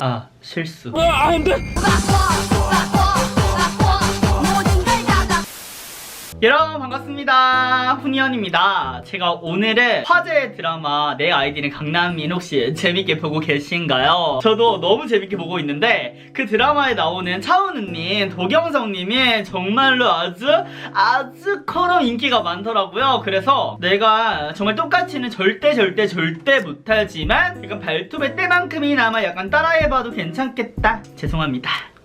아 실수. 모든 걸 여러분 반갑습니다. 훈이언입니다. 제가 오늘은 화제 드라마 내 아이디는 강남민 혹시 재밌게 보고 계신가요? 저도 너무 재밌게 보고 있는데 그 드라마에 나오는 차은우님 도경성님이 정말로 아주 아주 커런 인기가 많더라고요. 그래서 내가 정말 똑같이는 절대 절대 절대 못하지만 약간 발톱의 때만큼이나마 약간 따라해봐도 괜찮겠다. 죄송합니다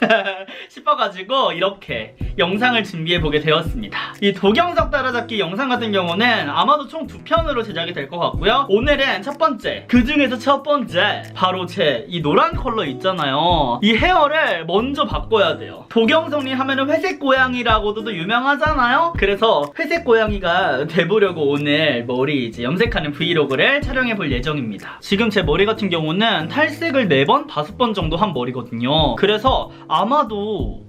싶어가지고 이렇게 영상을 준비해보게 되었습니다. 이 도경석 따라잡기 영상 같은 경우는 아마도 총 두 편으로 제작이 될 것 같고요. 오늘은 첫 번째, 그 중에서 첫 번째, 바로 제 이 노란 컬러 있잖아요. 이 헤어를 먼저 바꿔야 돼요. 도경석님 하면은 회색 고양이라고도 유명하잖아요. 그래서 회색 고양이가 돼보려고 오늘 머리 이제 염색하는 브이로그를 촬영해볼 예정입니다. 지금 제 머리 같은 경우는 탈색을 4번, 5번 정도 한 머리거든요. 그래서 아마도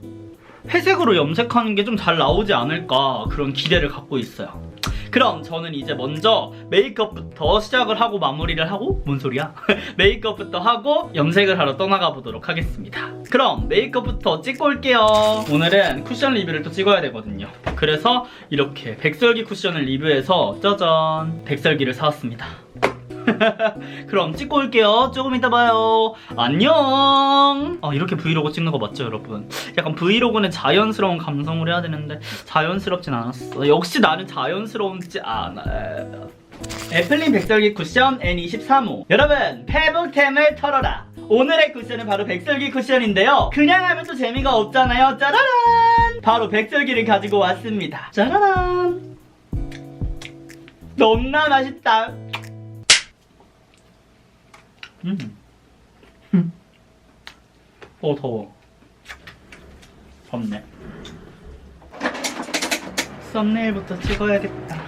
회색으로 염색하는 게 좀 잘 나오지 않을까 그런 기대를 갖고 있어요. 그럼 저는 이제 먼저 메이크업부터 시작을 하고 마무리를 하고 뭔 소리야? 메이크업부터 하고 염색을 하러 떠나가 보도록 하겠습니다. 그럼 메이크업부터 찍고 올게요. 오늘은 쿠션 리뷰를 또 찍어야 되거든요. 그래서 이렇게 백설기 쿠션을 리뷰해서 짜잔 백설기를 사왔습니다. 그럼 찍고 올게요. 조금 이따 봐요. 안녕. 아, 이렇게 브이로그 찍는 거 맞죠, 여러분? 약간 브이로그는 자연스러운 감성을 해야 되는데 자연스럽진 않았어. 역시 나는 자연스러운지 않아. 애플린 백설기 쿠션 N23호. 여러분, 페북템을 털어라. 오늘의 쿠션은 바로 백설기 쿠션인데요. 그냥 하면 또 재미가 없잖아요. 짜라란! 바로 백설기를 가지고 왔습니다. 짜라란! 너무나 맛있다. 음. 음. 어 더워. 덥네. 썸네일부터 찍어야겠다.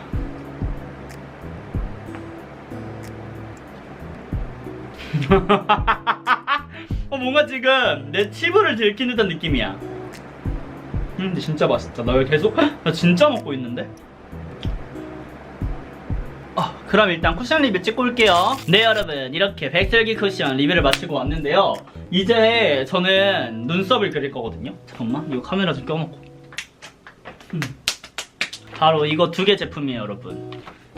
어 뭔가 지금 내 치부를 들킨 듯한 느낌이야. 음, 근데 진짜 맛있다. 나 왜 계속 나 진짜 먹고 있는데? 아, 그럼 일단 쿠션 리뷰 찍고 올게요. 네, 여러분. 이렇게 백설기 쿠션 리뷰를 마치고 왔는데요. 이제 저는 눈썹을 그릴 거거든요. 잠깐만, 이거 카메라 좀 껴놓고. 음. 바로 이거 두 개 제품이에요, 여러분.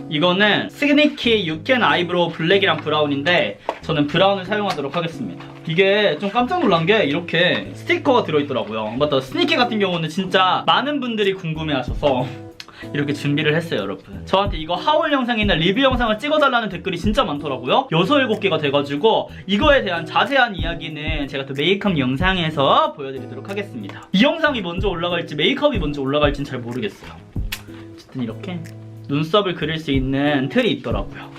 이거는 스니키 유캔 아이브로우 블랙이랑 브라운인데 저는 브라운을 사용하도록 하겠습니다. 이게 좀 깜짝 놀란 게 이렇게 스티커가 들어있더라고요. 맞다, 스니키 같은 경우는 진짜 많은 분들이 궁금해하셔서 이렇게 준비를 했어요 여러분. 저한테 이거 하울 영상이나 리뷰 영상을 찍어달라는 댓글이 진짜 많더라고요. 6, 7개가 돼가지고 이거에 대한 자세한 이야기는 제가 또 메이크업 영상에서 보여드리도록 하겠습니다. 이 영상이 먼저 올라갈지 메이크업이 먼저 올라갈지는 잘 모르겠어요. 어쨌든 이렇게 눈썹을 그릴 수 있는 틀이 있더라고요.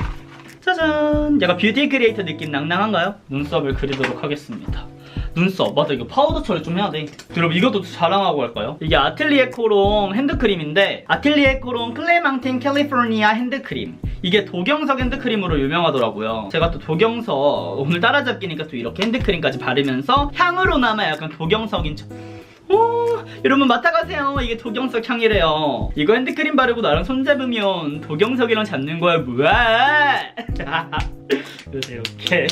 짜잔! 약간 뷰티 크리에이터 느낌 낭낭한가요? 눈썹을 그리도록 하겠습니다 눈썹 맞아 이거 파우더 처리 좀 해야 돼 여러분 이것도 자랑하고 할까요? 이게 아틀리에 코롱 핸드크림인데 아틀리에 코롱 클레망틴 캘리포니아 핸드크림 이게 도경석 핸드크림으로 유명하더라고요 제가 또 도경석 오늘 따라잡기니까 또 이렇게 핸드크림까지 바르면서 향으로나마 약간 도경석인 척 오, 여러분 맡아가세요. 이게 도경석 향이래요. 이거 핸드크림 바르고 나랑 손잡으면 도경석이랑 잡는 거야. 뭐야? 그래서 이렇게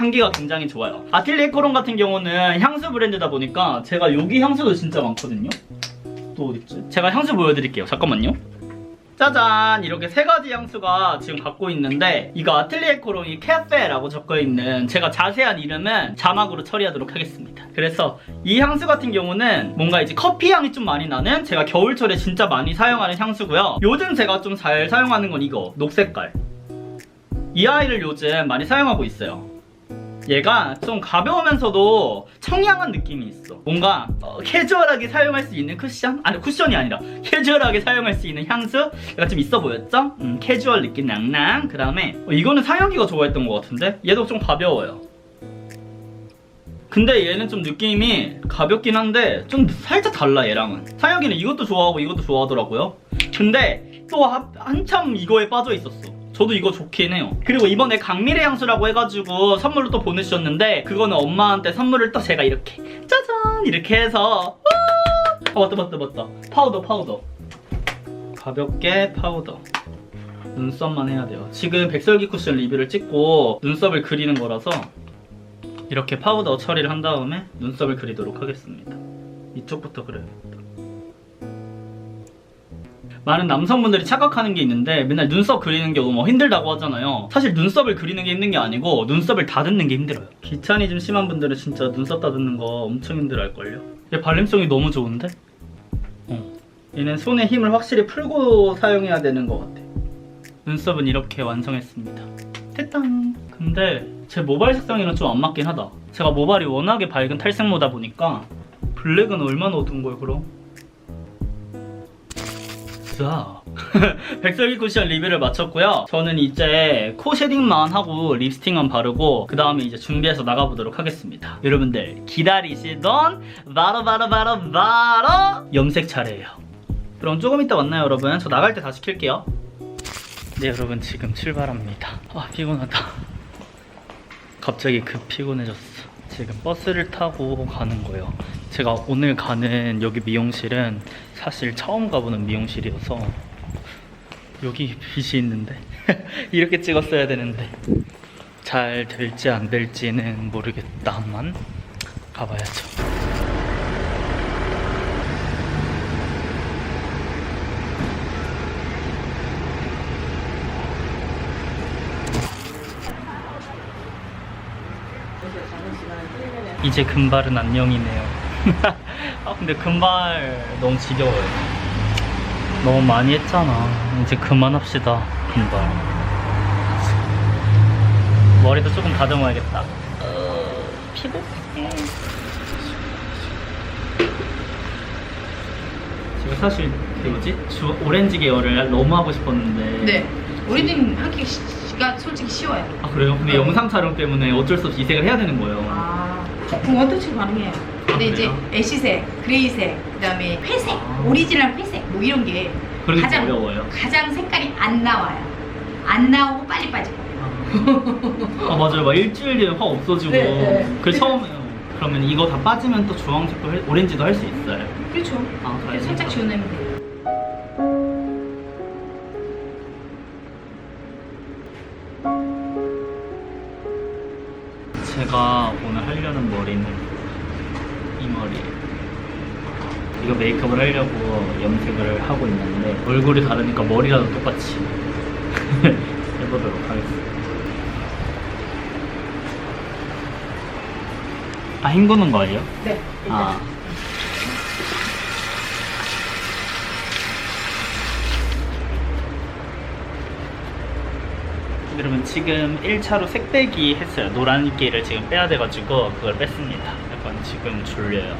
향기가 굉장히 좋아요. 아틀리에 코롱 같은 경우는 향수 브랜드다 보니까 제가 여기 향수도 진짜 많거든요. 또 어딨지? 제가 향수 보여드릴게요. 잠깐만요. 짜잔 이렇게 세 가지 향수가 지금 갖고 있는데 이거 아틀리에 코롱이 캐페라고 적혀있는 제가 자세한 이름은 자막으로 처리하도록 하겠습니다 그래서 이 향수 같은 경우는 뭔가 이제 커피 향이 좀 많이 나는 제가 겨울철에 진짜 많이 사용하는 향수고요 요즘 제가 좀 잘 사용하는 건 이거 녹색깔 이 아이를 요즘 많이 사용하고 있어요 얘가 좀 가벼우면서도 청량한 느낌이 있어. 뭔가 어, 캐주얼하게 사용할 수 있는 쿠션? 아니 쿠션이 아니라 캐주얼하게 사용할 수 있는 향수? 약간 좀 있어 보였죠? 음, 캐주얼 느낌 낭낭. 그 다음에 어, 이거는 상혁이가 좋아했던 것 같은데 얘도 좀 가벼워요. 근데 얘는 좀 느낌이 가볍긴 한데 좀 살짝 달라 얘랑은. 상혁이는 이것도 좋아하고 이것도 좋아하더라고요. 근데 또 한, 한참 이거에 빠져 있었어. 저도 이거 좋긴 해요. 그리고 이번에 강미래 향수라고 해가지고 선물로 또 보내주셨는데 그거는 엄마한테 선물을 또 제가 이렇게 짜잔! 이렇게 해서 아 맞다 맞다 맞다 파우더 파우더. 가볍게 파우더. 눈썹만 해야 돼요. 지금 백설기 쿠션 리뷰를 찍고 눈썹을 그리는 거라서 이렇게 파우더 처리를 한 다음에 눈썹을 그리도록 하겠습니다. 이쪽부터 그려야겠다 많은 남성분들이 착각하는 게 있는데 맨날 눈썹 그리는 게 너무 힘들다고 하잖아요. 사실 눈썹을 그리는 게 힘든 게 아니고 눈썹을 다듬는 게 힘들어요. 귀차니즘 심한 분들은 진짜 눈썹 다듬는 거 엄청 힘들어할걸요. 얘 발림성이 너무 좋은데? 어. 얘는 손에 힘을 확실히 풀고 사용해야 되는 것 같아. 눈썹은 이렇게 완성했습니다. 됐다. 근데 제 모발 색상이랑 좀 안 맞긴 하다. 제가 모발이 워낙에 밝은 탈색모다 보니까 블랙은 얼마나 어두운 걸 그럼? 자 백설기 쿠션 리뷰를 마쳤고요. 저는 이제 코 쉐딩만 하고 립스틱만 바르고 그 다음에 이제 준비해서 나가보도록 하겠습니다. 여러분들 기다리시던 바로 바로 바로 바로 염색 차례예요. 그럼 조금 이따 만나요 여러분. 저 나갈 때 다시 킬게요. 네 여러분 지금 출발합니다. 아 피곤하다. 갑자기 급 피곤해졌어 지금 버스를 타고 가는 거예요. 제가 오늘 가는 여기 미용실은 사실 처음 가보는 미용실이어서 여기 빛이 있는데 이렇게 찍었어야 되는데 잘 될지 안 될지는 모르겠다만 가봐야죠 이제 금발은 안녕이네요 아 근데 금발 너무 지겨워요 너무 많이 했잖아 이제 그만합시다 금발 머리도 조금 다듬어야겠다 어, 피곤해 지금 사실 그 뭐지? 주, 오렌지 계열을 너무 하고 싶었는데 네. 오리진 하기가 솔직히 쉬워요. 아 그래요? 근데 네. 영상 촬영 때문에 어쩔 수 없이 이색을 해야 되는 거예요 아, 원터치 가능해요. 근데 이제 그래요? 애쉬색, 그레이색, 그다음에 회색, 아. 오리지널 회색 뭐 이런 게 그러기 가장 어려워요 가장 색깔이 안 나와요. 안 나오고 빨리 빠지고. 아 맞아요 막 일주일 뒤에 확 없어지고 네, 네. 그 처음에요 그러면 이거 다 빠지면 또 주황색도 할- 오렌지도 할 수 있어요 그렇죠. 아, 다행이다. 살짝 지워내면 돼요. 제가 하려는 머리는 이 머리예요 이거 메이크업을 하려고 염색을 하고 있는데 얼굴이 다르니까 머리라도 똑같이 해보도록 하겠습니다 아 헹구는 거예요? 네. 아 여러분 지금 1차로 색빼기 했어요. 노란기를 지금 빼야 돼가지고 그걸 뺐습니다. 약간 지금 졸려요.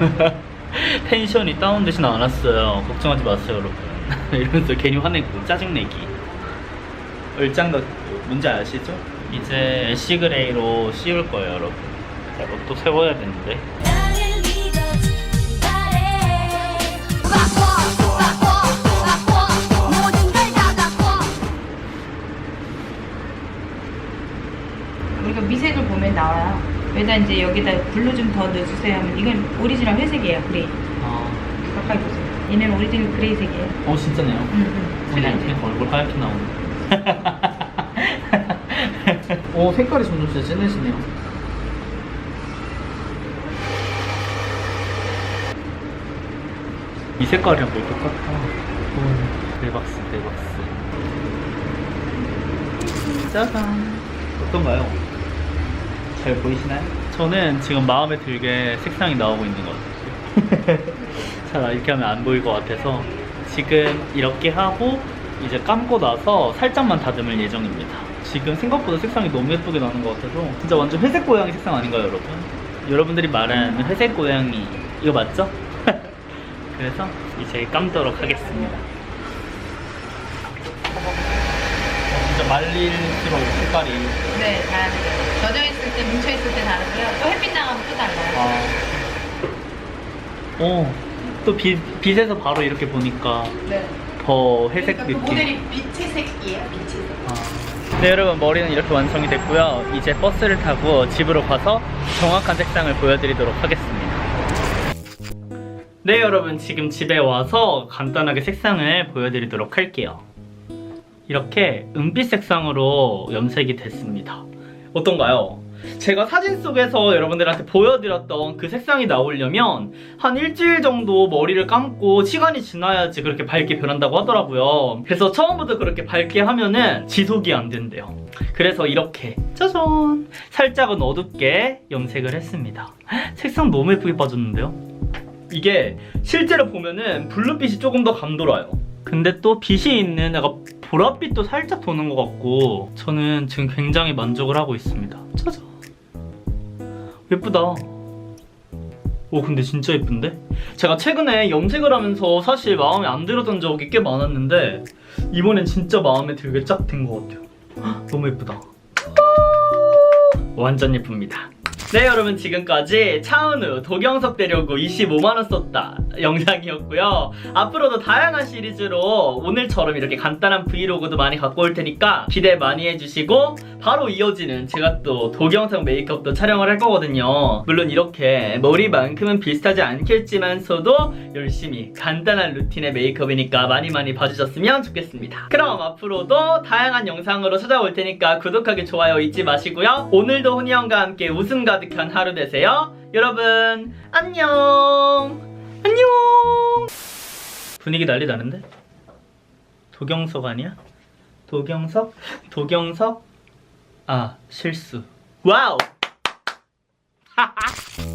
텐션이 다운되진 않았어요. 걱정하지 마세요 여러분. 이러면서 괜히 화내고 짜증내기. 얼짱 같고 뭔지 아시죠? 이제 애쉬그레이로 씌울 거예요 여러분. 자, 이것도 세워야 되는데 미색을 보면 나와요. 여기다 이제 여기다 블루 좀 더 넣어주세요 하면 이건 오리지널 회색이에요. 그레이. 아, 가까이 보세요. 얘는 오리지널 그레이색이에요. 어 진짜네요 응, 응. 제가 이제 얼굴 하얗게 나오네 오 색깔이 점점 진짜 진해지네요 이 색깔이랑 거의 똑같아 오, 대박스 대박스 짜잔 어떤가요? 잘 보이시나요? 저는 지금 마음에 들게 색상이 나오고 있는 것 같아요 잘 이렇게 하면 안 보일 것 같아서 지금 이렇게 하고 이제 감고 나서 살짝만 다듬을 예정입니다. 지금 생각보다 색상이 너무 예쁘게 나는 것 같아서 진짜 완전 회색 고양이 색상 아닌가요, 여러분? 여러분들이 말하는 회색 고양이 이거 맞죠? 그래서 이제 감도록 하겠습니다. 진짜 말릴수록 색깔이 네, 다르게. 젖어 있을 때, 뭉쳐 있을 때 다르고요. 또 햇빛 나가면 또 달라요. 아. 어, 또 빛, 빛에서 바로 이렇게 보니까 네. 더 회색 그러니까 그 느낌. 모델이 빛의 색이에요, 빛의 색. 아. 네 여러분 머리는 이렇게 완성이 됐고요 이제 버스를 타고 집으로 가서 정확한 색상을 보여드리도록 하겠습니다 네 여러분 지금 집에 와서 간단하게 색상을 보여드리도록 할게요 이렇게 은빛 색상으로 염색이 됐습니다 어떤가요? 제가 사진 속에서 여러분들한테 보여드렸던 그 색상이 나오려면 한 일주일 정도 머리를 감고 시간이 지나야지 그렇게 밝게 변한다고 하더라고요. 그래서 처음부터 그렇게 밝게 하면은 지속이 안 된대요. 그래서 이렇게 짜잔 살짝은 어둡게 염색을 했습니다. 색상 너무 예쁘게 빠졌는데요? 이게 실제로 보면은 블루빛이 조금 더 감돌아요. 근데 또 빛이 있는 약간 보랏빛도 살짝 도는 것 같고 저는 지금 굉장히 만족을 하고 있습니다. 짜잔 예쁘다. 오 근데 진짜 예쁜데? 제가 최근에 염색을 하면서 사실 마음에 안 들었던 적이 꽤 많았는데 이번엔 진짜 마음에 들게 쫙 된 것 같아요. 헉, 너무 예쁘다. 완전 예쁩니다. 네 여러분 지금까지 차은우 도경석 데려오고 25만원 썼다 영상이었고요. 앞으로도 다양한 시리즈로 오늘처럼 이렇게 간단한 브이로그도 많이 갖고 올 테니까 기대 많이 해주시고 바로 이어지는 제가 또 도경석 메이크업도 촬영을 할 거거든요. 물론 이렇게 머리만큼은 비슷하지 않겠지만서도 열심히 간단한 루틴의 메이크업이니까 많이 많이 봐주셨으면 좋겠습니다. 그럼 앞으로도 다양한 영상으로 찾아올 테니까 구독하기 좋아요 잊지 마시고요. 오늘도 훈이 형과 함께 웃음 가득한 하루 되세요. 여러분 안녕 안녕 분위기 난리 나는데? 도경석 아니야? 도경석? 도경석? 아 실수 와우